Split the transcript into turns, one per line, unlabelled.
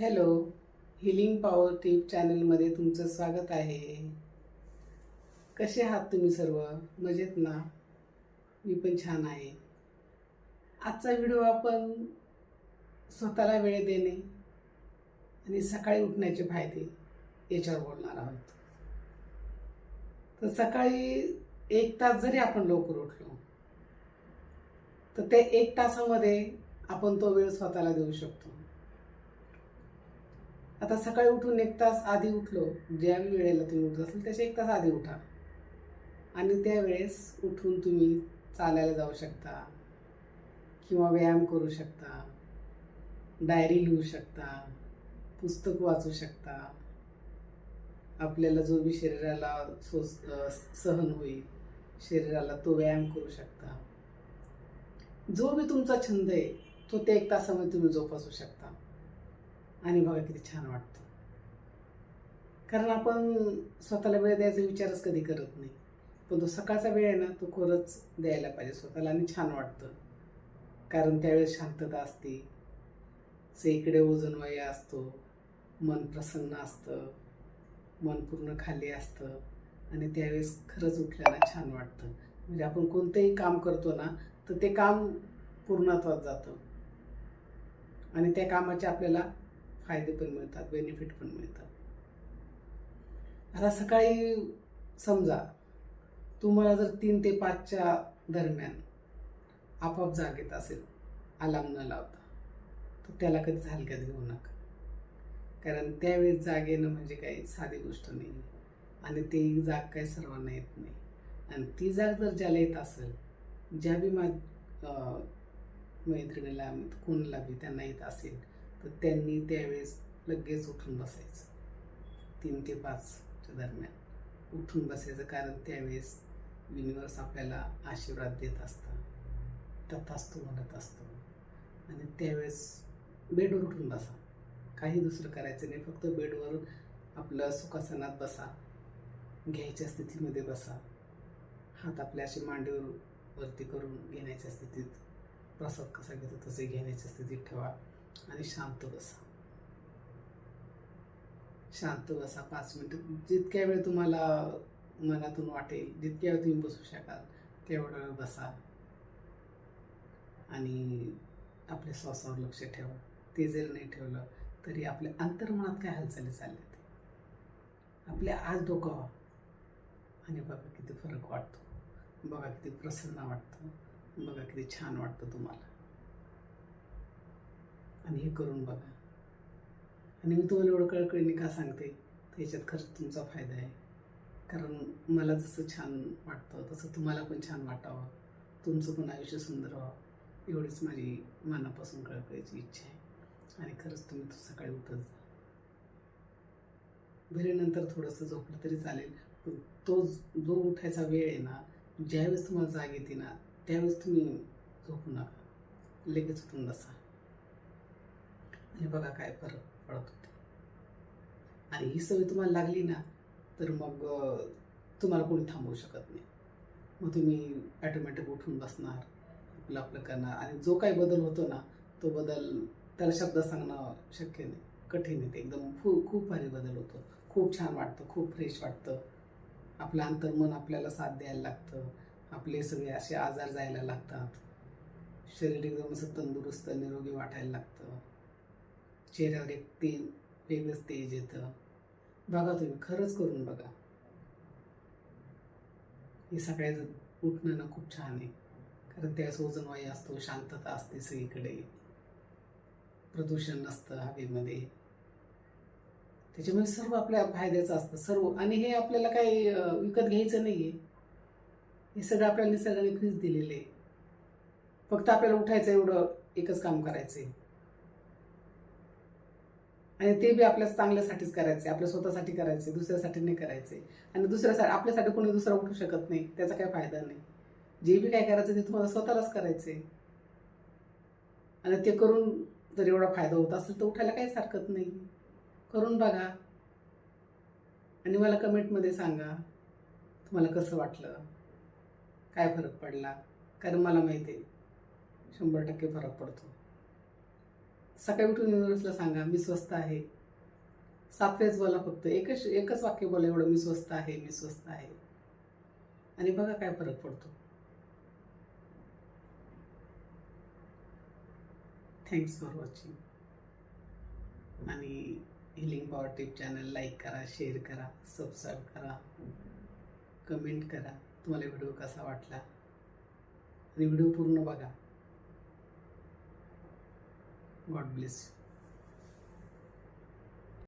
Hello healing power टीप चॅनलमध्ये तुमचं स्वागत आहे. कसे आहात तुम्ही सर्व? मजेत ना? मी पण छान आहे. आजचा व्हिडिओ आपण स्वतःला वेळ देणे आणि सकाळी उठण्याचे फायदे याच्यावर बोलणार आहोत. तर सकाळी एक तास जरी आपण लवकर उठलो तर त्या एक तासामध्ये आपण तो वेळ स्वतःला देऊ शकतो. आता सकाळी उठून एक तास आधी उठलो. ज्या वेळेला तुम्ही उठत असेल त्याच्या एक तास आधी उठा. आणि त्यावेळेस उठून तुम्ही चालायला जाऊ शकता. किंवा व्यायाम करू शकता. डायरी लिहू शकता. पुस्तक वाचू शकता. आपल्याला जो बी शरीराला सो सहन होईल शरीराला तो व्यायाम करू शकता. जो बी तुमचा छंद आहे तो त्या एक तासामध्ये तुम्ही जोपासू शकता. आणि बघा किती छान वाटतं. कारण आपण स्वतःला वेळ द्यायचा विचारच कधी करत नाही. पण तो सकाळचा वेळ आहे ना तो खरंच द्यायला पाहिजे स्वतःला आणि छान वाटतं. कारण त्यावेळेस शांतता असते. सगळीकडे वजनवाई असतो. मन प्रसन्न असतं. मन पूर्ण खाली असतं. आणि त्यावेळेस खरंच उठल्याला छान वाटतं. म्हणजे आपण कोणतंही काम करतो ना तर ते काम पूर्णत्वात जातं. आणि त्या कामाची आपल्याला फायदे पण मिळतात बेनिफिट पण मिळतात. आता सकाळी समजा तुम्हाला जर तीन ते पाचच्या दरम्यान आपोआप जाग येत असेल अलार्म न लावता तर त्याला कधीच हलक्यात घेऊ नका. कारण त्यावेळेस जाग येणं म्हणजे काही साधी गोष्ट नाही आणि ते जाग काही सर्वांना येत नाही. आणि ती जाग जर ज्याला येत असेल ज्या बी मा मैत्रिणीला कोणाला बी त्यांना येत असेल तर त्यांनी त्यावेळेस लगेच उठून बसायचं. तीन ते पाचच्या दरम्यान. उठून बसायचं कारण त्यावेळेस युनिवर्स आपल्याला आशीर्वाद देत असतं. तथास्तू म्हणत असतो आणि त्यावेळेस बेडवर उठून बसा. काही दुसरं करायचं नाही. फक्त बेडवर आपलं सुखासनात बसा. घ्यायच्या स्थितीमध्ये बसा. हात आपल्या असे मांडीवर वरती करून घेण्याच्या स्थितीत. प्रसाद कसा घेतो तसे घेण्याच्या स्थितीत ठेवा. आणि शांत बसा. शांत बसा पाच मिनटं. जितक्या वेळ तुम्हाला मनातून वाटेल जितक्या वेळ तुम्ही बसू शकाल तेवढा वेळ बसा. आणि आपल्या श्वासावर लक्ष ठेवा. ते जर नाही ठेवलं तरी आपल्या अंतर्मनात काय हालचाली चालल्यात आपल्या आज डोकं व्हा. आणि बघा किती फरक वाटतो. बघा किती प्रसन्न वाटतं. बघा किती छान वाटतं तुम्हाला. आणि हे करून बघा. आणि मी तुम्हाला एवढं कळकळीने का सांगते? तर याच्यात खरंच तुमचा फायदा आहे. कारण मला जसं छान वाटतं तसं तुम्हाला पण छान वाटावं. तुमचं पण आयुष्य सुंदर व्हावं. एवढीच माझी मनापासून कळकळीची इच्छा आहे. आणि खरंच तुम्ही तो सकाळी उठत जा. भले नंतर थोडंसं झोपलं तरी चालेल. पण तो जो उठायचा वेळ आहे ना ज्यावेळेस तुम्हाला जाग येते ना त्यावेळेस तुम्ही झोपू नका. लगेच उठून बसा. आणि बघा काय फरक पडत होते. आणि ही सवय तुम्हाला लागली ना तर मग तुम्हाला कोणी थांबवू शकत नाही. मग तुम्ही ॲटोमॅटिक उठून बसणार आपलं आपलं करणार. आणि जो काही बदल होतो ना तो बदल त्याला शब्द सांगणं शक्य नाही. कठीण आहे ते. एकदम खूप खूप भारी बदल होतो. खूप छान वाटतं खूप फ्रेश वाटतं. आपलं अंतर्मन आपल्याला साथ द्यायला लागतं. आपले सगळे असे आजार जायला लागतात. शरीर एकदम असं तंदुरुस्त निरोगी वाटायला लागतं. चेहऱ्यावर एक तीन वेगळंच तेज येतं. बघा तुम्ही खरंच करून बघा. हे सगळ्याचं उठणं ना खूप छान आहे. कारण त्यास ओजनवायू असतो शांतता असते सगळीकडे. प्रदूषण नसतं हवेमध्ये. त्याच्यामुळे सर्व आपल्या फायद्याचं असतं सर्व. आणि हे आपल्याला काही विकत घ्यायचं नाही आहे हे सगळं आपल्याला निसर्गाने फ्रीज दिलेलं आहे. फक्त आपल्याला उठायचं एवढं एकच काम करायचं आहे आणि ते बी आपल्या चांगल्यासाठीच करायचे आपल्या स्वतःसाठी करायचे दुसऱ्यासाठी नाही करायचे. आणि दुसऱ्यासाठी आपल्यासाठी कोणी दुसरा उठू शकत नाही त्याचा काही फायदा नाही. जे बी काय करायचं ते तुम्हाला स्वतःलाच करायचे. आणि ते करून जर एवढा फायदा होत असेल तर उठायला काहीच हरकत नाही. करून बघा. आणि मला कमेंटमध्ये सांगा तुम्हाला कसं वाटलं? काय फरक पडला? कारण मला माहिती आहे शंभर टक्के फरक पडतो. सकाळी उठून युनिव्हर्सला सांगा मी स्वस्त आहे. सात वेळेस बोला फक्त. एकच एकच वाक्य बोला एवढं मी स्वस्त आहे मी स्वस्त आहे. आणि बघा काय फरक पडतो. थँक्स फॉर वॉचिंग आणि healing power tip channel like करा शेअर करा सबस्क्राईब करा. कमेंट करा. तुम्हाला व्हिडिओ कसा वाटला? आणि व्हिडिओ पूर्ण बघा. God bless you.